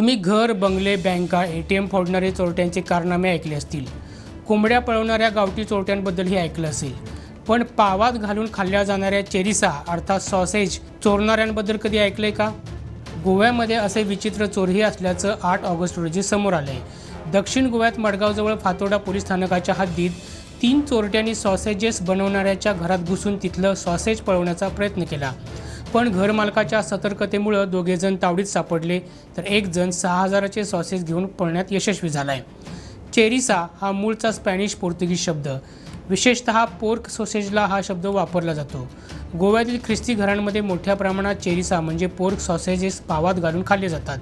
तुम्ही घर बंगले बँका ए टी एम फोडणारे चोरट्यांचे कारनामे ऐकले असतील. कोंबड्या पळवणाऱ्या गावठी चोरट्यांबद्दलही ऐकलं असेल. पण पावात घालून खाल्ल्या जाणाऱ्या चेरिसा अर्थात सॉसेज चोरणाऱ्यांबद्दल कधी ऐकलंय का? गोव्यामध्ये असे विचित्र चोरही असल्याचं आठ ऑगस्ट रोजी समोर आलंय. दक्षिण गोव्यात मडगावजवळ फातोडा पोलीस स्थानकाच्या हद्दीत तीन चोरट्यांनी सॉसेजेस बनवणाऱ्याच्या घरात घुसून तिथलं सॉसेज पळवण्याचा प्रयत्न केला. पण घरमालकाच्या सतर्कतेमुळं दोघेजण तावडीत सापडले तर एक जण सहा हजाराचे सॉसेज घेऊन पळण्यात यशस्वी झाला आहे चेरिसा हा मूळचा स्पॅनिश पोर्तुगीज शब्द. विशेषतः पोर्क सॉसेजला हा शब्द वापरला जातो. गोव्यातील ख्रिस्ती घरांमध्ये मोठ्या प्रमाणात चेरिसा म्हणजे पोर्क सॉसेजेस पावात घालून खाल्ले जातात.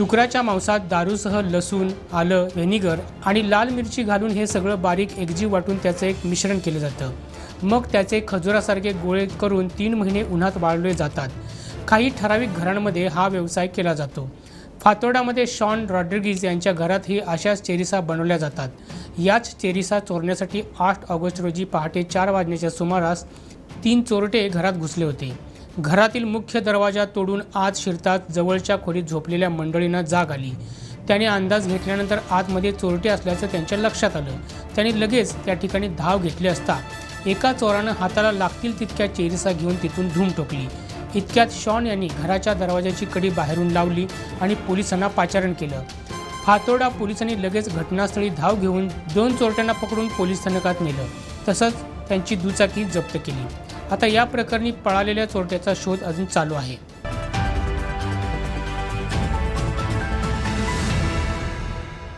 डुकराच्या मांसात दारूसह लसूण आलं व्हेनिगर आणि लाल मिरची घालून हे सगळं बारीक एकजीव वाटून त्याचं एक मिश्रण केलं जातं. मग त्याचे खजुरासारखे गोळे करून तीन महिने उन्हात वाळवले जातात. काही ठराविक घरांमध्ये हा व्यवसाय केला जातो. फातोडामध्ये शॉन रॉड्रिगीज यांच्या घरातही अशाच चेरिसा बनवल्या जातात. याच चेरिसा चोरण्यासाठी आठ ऑगस्ट रोजी पहाटे चार वाजण्याच्या सुमारास तीन चोरटे घरात घुसले होते. घरातील मुख्य दरवाजा तोडून आत शिरताच जवळच्या खोलीत झोपलेल्या मंडळींना जाग आली. त्याने अंदाज घेतल्यानंतर आतमध्ये चोरटे असल्याचं त्यांच्या लक्षात आलं. त्यांनी लगेच त्या ठिकाणी धाव घेतली असता एका चोरानं हाताला लागतील तितक्या चेरीसा घेऊन तिथून धूम टोकली. इतक्यात शॉन यांनी घराच्या दरवाजाची कडी बाहेरून लावली आणि पोलिसांना पाचारण केलं. फातोडा पोलिसांनी लगेच घटनास्थळी धाव घेऊन दोन चोरट्यांना पकडून पोलीस स्थानकात नेलं. तसंच त्यांची दुचाकी जप्त केली. आता या प्रकरणी पळालेल्या चोरट्याचा शोध अजून चालू आहे.